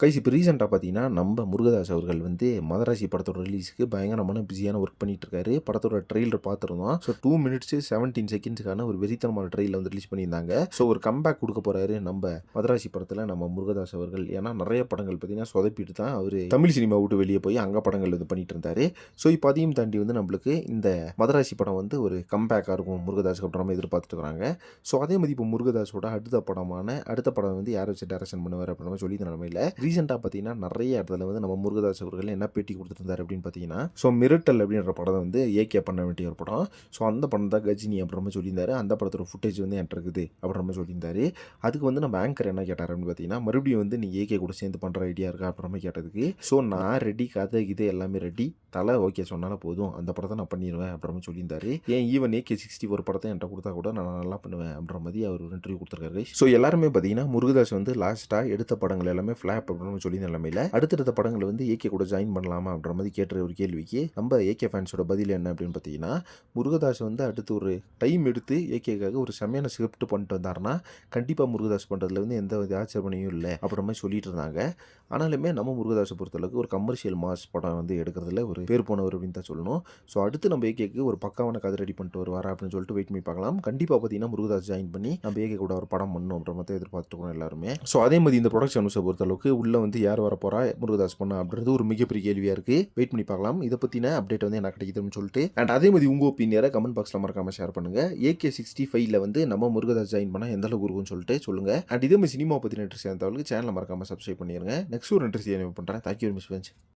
Guys இப்போ ரீசெண்டாக பார்த்தீங்கன்னா நம்ம முருகதாஸ் அவர்கள் வந்து மதராசி படத்தோட ரிலீஸுக்கு பயங்கரமான பிஸியான ஒர்க் பண்ணிட்டு இருக்காரு படத்தோட ட்ரெயிலர் பார்த்துருந்தோம் ஸோ டூ மினிட்ஸ் செவன்டீன் செகண்ட்ஸ்க்கான ஒரு வெறித்தனமான ட்ரெயிலில் வந்து ரிலீஸ் பண்ணியிருந்தாங்க. ஸோ ஒரு கம்பேக் கொடுக்க போறாரு நம்ம மதராசி படத்தில் நம்ம முருகதாஸ் அவர்கள். ஏன்னா நிறைய படங்கள் பார்த்தீங்கன்னா சொதப்பிட்டு தான் அவர் தமிழ் சினிமா விட்டு வெளியே போய் அங்கே படங்கள் வந்து பண்ணிட்டு இருந்தாரு ஸோ இப்போ அதையும் தாண்டி வந்து நம்மளுக்கு இந்த மதராசி படம் வந்து ஒரு கம்பேக்காக இருக்கும் முருகதாஸுக்கு அப்புறமா எதிர்பார்த்துட்டு இருக்கிறாங்க ஸோ அதே மாதிரி இப்போ முருகதாஸோட அடுத்த படமான அடுத்த படம் வந்து யார் வச்சு டைரக்ஷன் பண்ணுவார் அப்படின்னு சொல்லி நிலமையில ரீசெண்டாக பார்த்தீங்கன்னா நிறைய இடத்துல வந்து நம்ம முருகதாஸ் அவர்கள் என்ன பேட்டி கொடுத்துருந்தாரு அப்படின்னு பார்த்தீங்கன்னா ஸோ மிரட்டல் அப்படின்ற படம் வந்து ஏகே பண்ண வேண்டிய ஒரு படம். ஸோ அந்த படம் தான் கஜினி அப்புறமா சொல்லியிருந்தாரு. அந்த படத்தோட ஃபுட்டேஜ் வந்து என்கிட்ட இருக்குது அப்படின்ற மாதிரி சொல்லியிருந்தாரு. அதுக்கு வந்து நம்ம ஆங்கர் என்ன கேட்டார் அப்படின்னு பார்த்தீங்கன்னா மறுபடியும் வந்து நீ ஏகே கூட சேர்ந்து பண்ணுற ஐடியா இருக்கா அப்புறமா கேட்டதுக்கு. ஸோ நான் ரெடி கதை இது எல்லாமே ரெடி தலை ஓகே சொன்னாலும் போதும். அந்த படத்தை நான் பண்ணிடுவேன் அப்புறமா சொல்லியிருந்தாரு. ஏன் ஈவன் ஏகே சிக்ஸ்டி ஒரு படத்தை என்கிட்ட கொடுத்தா கூட நான் நல்லா பண்ணுவேன் அப்படின்ற மாதிரி அவர் இன்டர்வியூ கொடுத்துருக்காரு ஸோ எல்லாருமே பார்த்தீங்கன்னா முருகதாஸ் வந்து லாஸ்ட்டாக எடுத்த படங்கள் எல்லாமே ஃப்ளாப் அப்படின்னு சொல்லி நிலைமையில் அடுத்தடுத்த படங்களை வந்து ஏகே கூட ஜாயின் பண்ணலாமா அப்படின்ற மாதிரி கேட்ட ஒரு கேள்விக்கு நம்ம ஏகே ஃபேன்ஸோட பதில் என்ன அப்படின்னு பார்த்தீங்கன்னா முருகதாஸ் வந்து அடுத்து ஒரு டைம் எடுத்து ஏகேக்காக ஒரு செம்மையான ஸ்கிரிப்ட் பண்ணிட்டு வந்தாருன்னா கண்டிப்பாக முருகதாஸ் பண்ணுறதுல வந்து எந்த வித ஆச்சரியப்பணியும் இல்லை அப்புறம் மாதிரி சொல்லிட்டு இருந்தாங்க. ஆனாலுமே நம்ம முருகதாஸை பொறுத்தளவுக்கு ஒரு கமர்ஷியல் மாஸ் படம் வந்து எடுக்கிறதுல ஒரு பேர் போனவர் அப்படின்னு தான் சொல்லணும். ஸோ அடுத்து நம்ம ஏகேக்கு ஒரு பக்காவான கதை ரெடி பண்ணிட்டு வருவாரா அப்படின்னு சொல்லிட்டு வெயிட் பண்ணி பார்க்கலாம். கண்டிப்பாக பார்த்தீங்கன்னா முருகதாஸ் ஜாயின் பண்ணி நம்ம ஏகே கூட ஒரு படம் பண்ணணும் அப்படின்ற மாதிரி எதிர்பார்த்துருக்கோம் எல்லாருமே. ஸோ அதே மாதிரி இந்த ப்ரொடக்ஷன் அனுப்ப பொறுத்த அளவுக்கு உள்ளே வந்து யார் வர போறா முருகதாஸ் பண்ண அப்படின்றது ஒரு மிகப்பெரிய கேள்வியாக இருக்குது வெயிட் பண்ணி பார்க்கலாம். இதை பற்றின அப்டேட் வந்து எனக்கு கிடைக்குதுன்னு சொல்லிட்டு. அண்ட் அதே மாதிரி உங்கள் ஒப்பீனியரை கமெண்ட் பாக்ஸில் மறக்காம ஷேர் பண்ணுங்க. ஏகே சிக்ஸ்டி ஃபைவ்ல வந்து நம்ம முருகதாஸ் ஜாயின் பண்ணால் எந்த அளவுக்கு இருக்கும்னு சொல்லிட்டு சொல்லுங்க. அண்ட் இதே மாதிரி சினிமா பற்றி இன்ட்ரெஸ்ட் சேர்ந்தவங்களுக்கு சேனலை மறக்காம சப்ஸ்கிரைப் பண்ணிடுங்க நெக்ஸ்ட் ஒரு இன்ட்ரெஸ்ட் பண்ணுறேன். Thank you miss bench